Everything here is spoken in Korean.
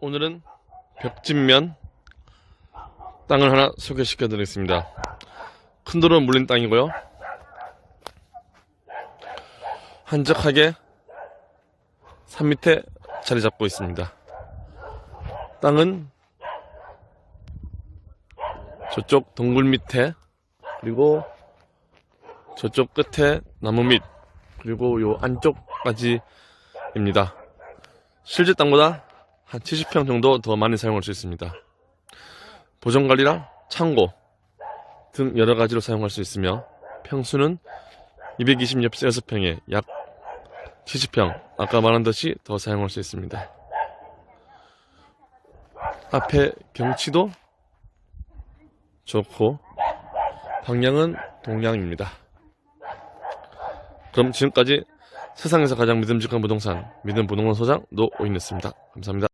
오늘은 벽진면 땅을 하나 소개시켜 드리겠습니다. 큰 도로 물린 땅이고요. 한적하게 산 밑에 자리 잡고 있습니다. 땅은 저쪽 동굴 밑에 그리고 저쪽 끝에 나무 밑 그리고 요 안쪽까지입니다. 실제 땅보다 한 70평 정도 더 많이 사용할 수 있습니다. 보존관리랑 창고 등 여러 가지로 사용할 수 있으며 평수는 226평에 약 70평 아까 말한 듯이 더 사용할 수 있습니다. 앞에 경치도 좋고 방향은 동양입니다. 그럼 지금까지 세상에서 가장 믿음직한 부동산 믿음 부동산 소장 노오인이었습니다. 감사합니다.